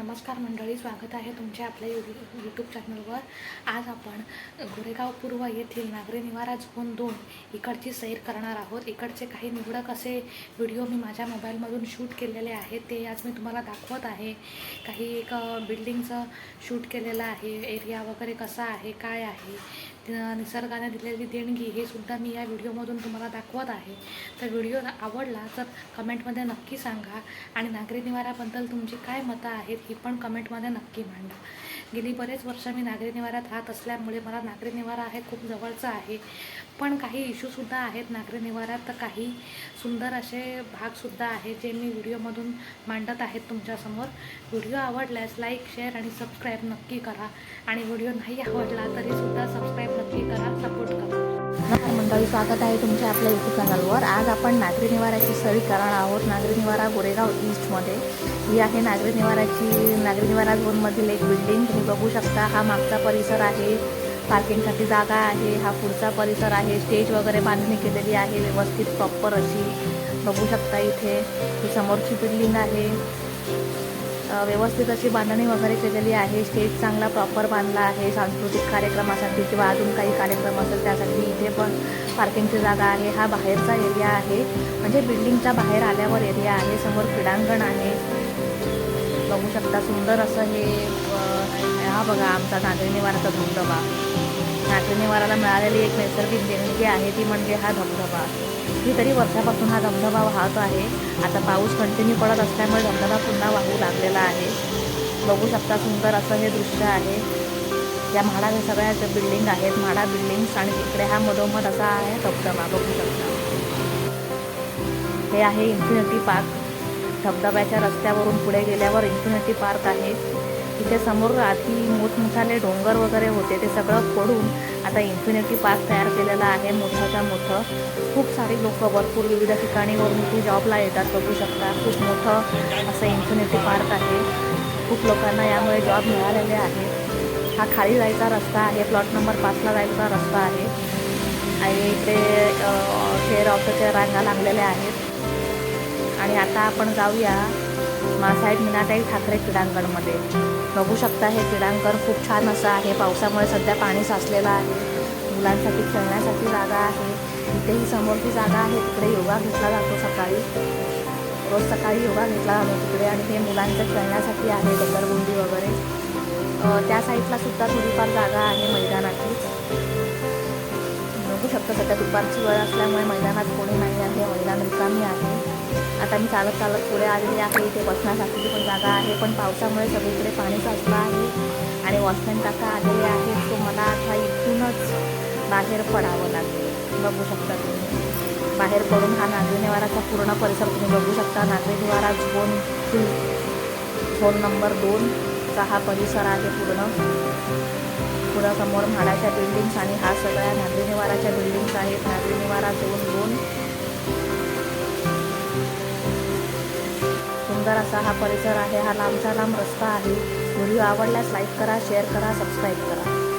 नमस्कार मंडळी स्वागत आहे तुमच्या आपल्या यू यूट्यूब चॅनलवर. आज आपण गोरेगाव पूर्व येथील नागरी निवारा झोन दोन इकडची सैर करणार आहोत. इकडचे काही निवडक असे व्हिडिओ मी माझ्या मोबाईलमधून शूट केलेले आहेत. ते आज मी तुम्हाला दाखवत आहे. काही एक बिल्डिंगचं शूट केलेलं आहे. एरिया वगैरे कसा आहे? काय आहे? निसर्गाने दिलेली देणगी हे सुद्धा मी या व्हिडिओमधून तुम्हाला दाखवत आहे. तर व्हिडिओ आवडला तर कमेंटमध्ये नक्की सांगा आणि नागरी निवाराबद्दल तुमची काय मतं आहेत ही पण कमेंटमध्ये नक्की मांडा. गेली बरेच वर्ष मी नागरी निवाऱ्यात राहत असल्यामुळे मला नागरी निवारा आहे खूप जवळचा आहे. पण काही इश्यूसुद्धा आहेत नागरी निवाऱ्यात तर काही सुंदर असे भागसुद्धा आहेत जे मी व्हिडिओमधून मांडत आहेत तुमच्यासमोर. व्हिडिओ आवडल्यास लाईक शेअर आणि सबस्क्राईब नक्की करा. आणि व्हिडिओ नाही आवडला तरीसुद्धा सबस्क्राईब नक्की करा सपोर्ट करा. नमस्कार मंडळी स्वागत आहे तुमच्या आपल्या यूट्यूब चॅनलवर आज आपण नागरी निवाराची सळी करणार आहोत. नागरी निवारा गोरेगाव ईस्टमध्ये ही आहे नागरी निवाराची नागरी निवारा झोनमधील एक बिल्डिंग तुम्ही बघू शकता हा मागचा परिसर आहे. पार्किंगसाठी जागा आहे. हा पुढचा परिसर आहे. स्टेज वगैरे बांधणी केलेली आहे. व्यवस्थित प्रॉपर अशी. बघू शकता इथे. ही समोरची बिल्डिंग आहे. व्यवस्थित अशी बांधणी वगैरे केलेली आहे. स्टेज चांगला प्रॉपर बांधला आहे. सांस्कृतिक कार्यक्रमासाठी किंवा अजून काही कार्यक्रम असेल त्यासाठी इथे पण पार्किंगची जागा आहे. हा बाहेरचा एरिया आहे. म्हणजे बिल्डिंगच्या बाहेर आल्यावर एरिया आहे. समोर क्रीडांगण आहे. बघू शकता सुंदर असं हे हा बघा आमचा नागरी निवाराचा धबधबा. नागरी मिळालेली एक नैसर्गिक देणगी आहे ती म्हणजे हा धबधबा. कितीतरी वर्षापासून हा धबधबा वाहत आहे. आता पाऊस कंटिन्यू पडत असल्यामुळे धबधबा पुन्हा वाहू लागलेला आहे. बघू शकता सुंदर असं हे दृश्य आहे. या म्हाडा हे सगळ्या ज्या बिल्डिंग आहेत म्हाडा बिल्डिंग्स आणि तिकडे हा मधोमध असा आहे धबधबा. बघू शकता. हे आहे इन्फिनिटी पार्क धबधब्याच्या रस्त्यावरून पुढे गेल्यावर इन्फिनिटी पार्क आहे. तिथे समोर आधी मोठमोठाले डोंगर वगैरे होते ते सगळं फोडून आता इन्फिनिटी पार्क तयार केलेला आहे मोठंच्या मोठं. खूप सारे लोक भरपूर विविध ठिकाणीवरून ती जॉबला येतात बघू शकता. खूप मोठं असं इन्फिनिटी पार्क आहे. खूप लोकांना यामुळे जॉब मिळालेले आहेत हा खाली जायचा रस्ता आहे प्लॉट नंबर पाचला जायचा रस्ता आहे. आणि इकडे शेअर ऑटोच्या रांगा लागलेल्या आहेत. आणि आता आपण जाऊया. मासाहेब मीनाताई ठाकरे क्रीडांगणमध्ये. बघू शकता हे क्रीडांगण खूप छान असं आहे. पावसामुळे सध्या पाणी साचलेलं आहे. मुलांसाठी खेळण्यासाठी जागा आहे. इथेही समोरची जागा आहे. तिकडे योगा घेतला जातो सकाळी. रोज सकाळी योगा घेतला जातो तिकडे आणि ते मुलांचं खेळण्यासाठी आहे घसरगुंडी वगैरे. त्या साईडला सुद्धा थोडीफार जागा आहे मैदानाची. बघू शकता सध्या दुपारची वेळ असल्यामुळे मैदानात कोणी नाही आहे. मैदान रिकामी आहे. आता मी चालत चालत पुढे आलेली आहे. इथे बसण्यासाठी पण जागा आहे पण पावसामुळे सगळीकडे पाणी साचलं आहे आणि वॉचमॅन काका आलेले आहेत सो मला आता इथूनच बाहेर पडावं लागेल. बघू शकता तुम्ही. बाहेर पडून हा नागरीनिवाराचा पूर्ण परिसर तुम्ही बघू शकता. Nagari Nivara zone two zone number दोनचा हा परिसर आहे पूर्ण. पुढं समोर म्हाडाच्या बिल्डिंग्स आणि हा सगळ्या नागरीनिवाराच्या बिल्डिंग्स आहेत. नागरीनिवारा झोन दोन सुंदर असा हा परिसर आहे. हा लांबचा लांब रस्ता आहे. व्हिडिओ आवडल्यास लाईक करा शेअर करा सबस्क्राईब करा.